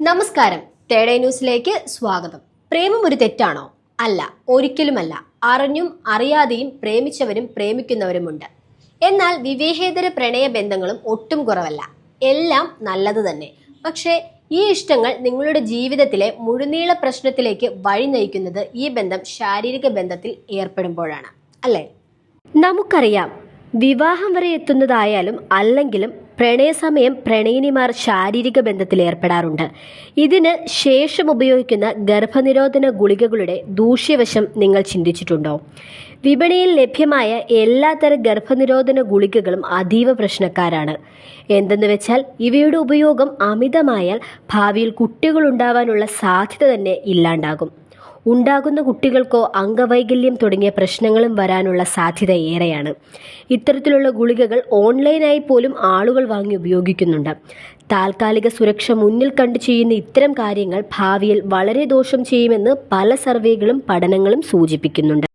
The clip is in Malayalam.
നമസ്കാരം. തേടേ ന്യൂസിലേക്ക് സ്വാഗതം. പ്രേമം ഒരു തെറ്റാണോ? അല്ല ഒരിക്കലുമല്ല. അറിഞ്ഞും അറിയാതെയും പ്രേമിച്ചവരും പ്രേമിക്കുന്നവരുമുണ്ട്. എന്നാൽ വിവേഹേതര പ്രണയ ബന്ധങ്ങളും ഒട്ടും കുറവല്ല. എല്ലാം നല്ലത് തന്നെ. പക്ഷേ ഈ ഇഷ്ടങ്ങൾ നിങ്ങളുടെ ജീവിതത്തിലെ മുഴുനീള പ്രശ്നത്തിലേക്ക് വഴി നയിക്കുന്നത് ഈ ബന്ധം ശാരീരിക ബന്ധത്തിൽ ഏർപ്പെടുമ്പോഴാണ്. അല്ലേ? നമുക്കറിയാം വിവാഹം വരെ എത്തുന്നതായാലും അല്ലെങ്കിലും പ്രണയസമയം പ്രണയിനിമാർ ശാരീരിക ബന്ധത്തിൽ ഏർപ്പെടാറുണ്ട്. ഇതിന് ശേഷം ഉപയോഗിക്കുന്ന ഗർഭനിരോധന ഗുളികകളുടെ ദൂഷ്യവശം നിങ്ങൾ ചിന്തിച്ചിട്ടുണ്ടോ? വിപണിയിൽ ലഭ്യമായ എല്ലാത്തരം ഗർഭനിരോധന ഗുളികകളും അതീവ പ്രശ്നക്കാരാണ്. എന്തെന്ന് വെച്ചാൽ ഇവയുടെ ഉപയോഗം അമിതമായാൽ ഭാവിയിൽ കുട്ടികളുണ്ടാവാനുള്ള സാധ്യത തന്നെ ഇല്ലാണ്ടാകും. ഉണ്ടാകുന്ന കുട്ടികൾക്കോ അംഗവൈകല്യം തുടങ്ങിയ പ്രശ്നങ്ങളും വരാനുള്ള സാധ്യത ഏറെയാണ്. ഇത്തരത്തിലുള്ള ഗുളികകൾ ഓൺലൈനായി പോലും ആളുകൾ വാങ്ങി ഉപയോഗിക്കുന്നുണ്ട്. താൽക്കാലിക സുരക്ഷ മുന്നിൽ കണ്ട് ചെയ്യുന്ന ഇത്തരം കാര്യങ്ങൾ ഭാവിയിൽ വളരെ ദോഷം ചെയ്യുമെന്ന് പല സർവേകളും പഠനങ്ങളും സൂചിപ്പിക്കുന്നുണ്ട്.